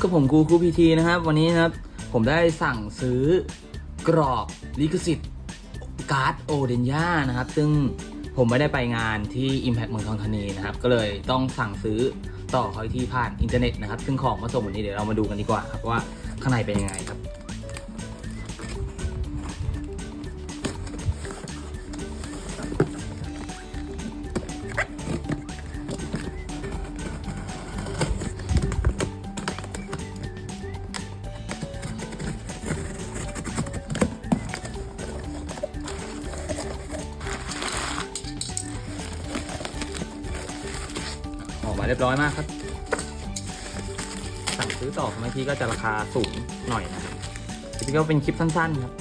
ก็ผมกูคูพีทีนะครับ วันนี้นะครับ ผมได้สั่งซื้อกรอบลิขสิทธิ์การ์ดโอเดนย่านะครับ ซึ่งผมไม่ได้ไปงานที่ Impact เมืองทองธานีนะครับ ก็เลยต้องสั่งซื้อต่อคอยที่ผ่านอินเทอร์เน็ตนะครับ ซึ่งของมาส่งวันนี้เดี๋ยวเรามาดูกันดีกว่าครับว่าข้างในเป็นยังไงครับ ออกมาเรียบร้อยมากครับ สั่งซื้อต่อบางทีก็จะราคาสูงหน่อยนะครับคลิปนี้ก็เป็นคลิปสั้นๆครับ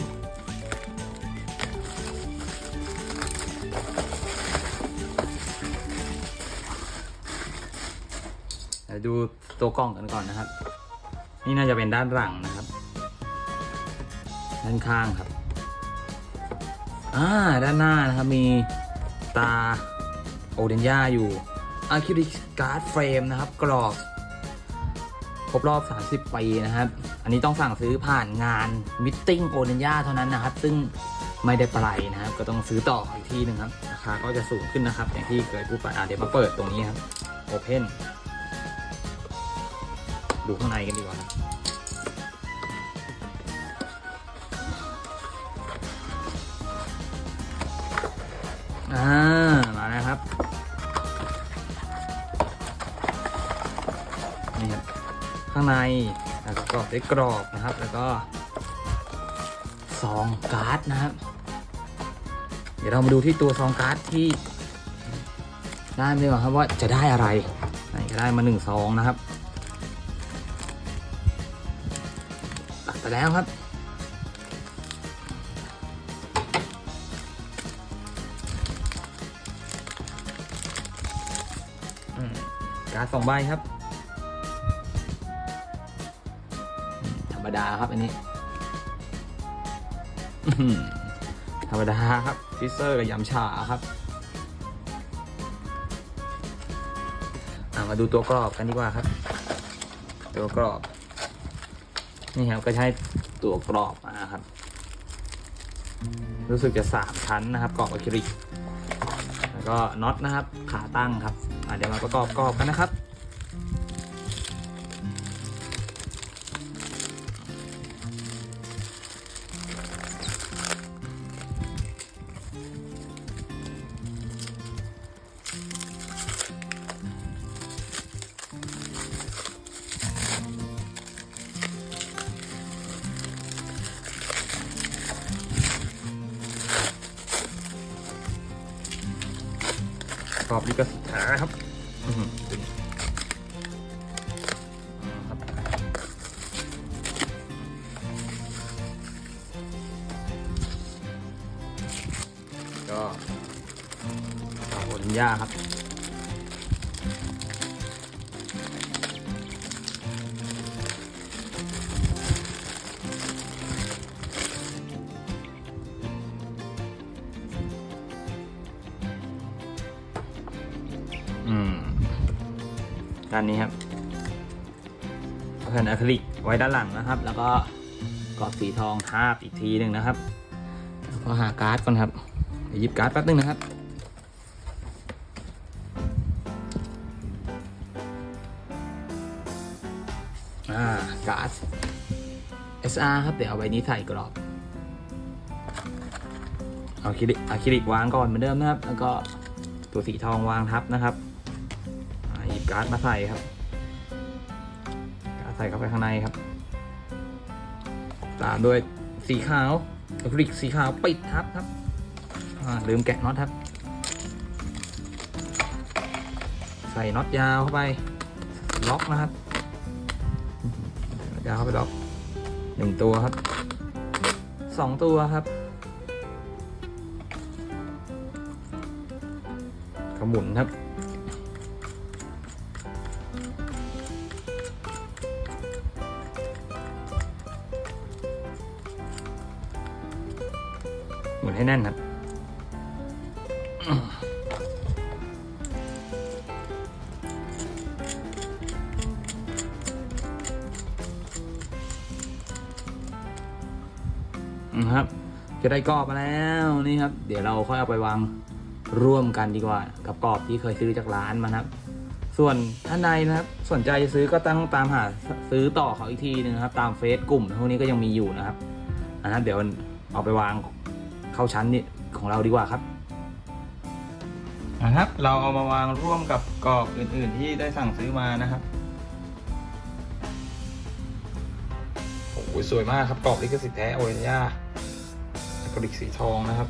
เดี๋ยวดูตัวกล้องกันก่อนนะครับ นี่น่าจะเป็นด้านหลังนะครับ ด้านข้างครับอ่าด้านหน้านะครับมีตาโอเดนย่าอยู่ อะคริลิกการ์ดเฟรมนะครับ กรอบครบรอบ 30 ปีนะครับ อันนี้ต้องสั่งซื้อผ่านงานมิทติ้งโอเนย่าเท่านั้นนะครับ ซึ่งไม่ได้ไปนะครับ ก็ต้องซื้อต่ออีกที่หนึ่งครับ ราคาก็จะสูงขึ้นนะครับ อย่างที่เคยพูดไปอะเดี๋ยวมาเปิดตรงนี้ครับโอเพนดูข้างในกันดีกว่าครับอ่า มาแล้วครับ ข้างในแล้วก็ประกอบด้วยกรอบนะครับ แล้วก็ซองการ์ดนะครับ เดี๋ยวเรามาดูที่ตัวซองการ์ดที่ได้ดีกว่าครับว่าจะได้อะไรไหนก็ได้มาหนึ่งซองนะครับตัดไปแล้วครับการ์ดสองใบครับ ธรรมดาครับอันนี้ธรรมดาครับฟิเซอร์กับยำฉาครับมาดูตัวกรอบกันดีกว่าครับ ตัวกรอบ นี่ครับก็ใช้ตัวกรอบมาครับ รู้สึกจะสามชั้นนะครับกรอบอะคริลิกแล้วก็น็อตนะครับขาตั้งครับเดี๋ยวมาประกอบกรอบกันนะครับ รอบลิขสิทธิ์แท้ครับอื้อหือครับก็ขอบคุณย่าครับ ด้านนี้ครับแผ่นอะคริลิกไว้ด้านหลังนะครับ แล้วก็กรอบสีทองทาบอีกทีหนึ่งนะครับแล้วก็หาการ์ดก่อนครับเดี๋ยวหยิบการ์ดแป๊บนึงนะครับอ่าการ์ด SR ครับเดี๋ยวเอาใบนี้ใส่กรอบเอาอะคริลิกอะคริลิกวางก่อนเหมือนเดิมนะครับ แล้วก็ตัวสีทองวางทับนะครับ การ์ดมาใส่ครับ การ์ดใส่เข้าไปข้างในครับ ตามด้วยสีขาวอะคริลิกสีขาวปิดทับครับลืมแกะน็อตครับ ใส่น็อตยาวเข้าไป ล็อกนะครับยาวเข้าไปล็อกหนึ่งตัวครับสองตัวครับขมุนครับ มุนให้แน่นครับนะครับ จะได้กรอบมาแล้วนี่ครับ เดี๋ยวเราค่อยเอาไปวางร่วมกันดีกว่า กับกรอบที่เคยซื้อจากร้านมาครับ ส่วนท่านใดนะครับสนใจจะซื้อก็ต้องตามหาซื้อต่อเขาอีกทีนึงครับ ตามเฟซกลุ่มพวกนี้ก็ยังมีอยู่นะครับนะครับเดี๋ยวเอาไปวาง เข้าชั้นนี่ของเราดีกว่าครับนะครับ เราเอามาวางร่วมกับกรอบอื่น ๆ ที่ได้สั่งซื้อมานะครับโอ้โหสวยมากครับกรอบลิขสิทธิ์แท้โอเรนยาอะคริลิกสีทองนะครับ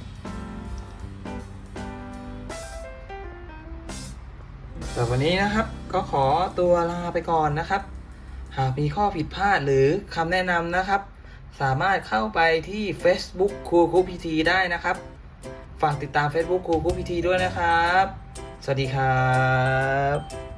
แต่วันนี้นะครับก็ขอตัวลาไปก่อนนะครับ หากมีข้อผิดพลาดหรือคำแนะนำนะครับ สามารถเข้าไปที่ Facebook ครูครูพีทีได้นะครับ ฝากติดตาม Facebook ครูครูพีทีด้วยนะครับ สวัสดีครับ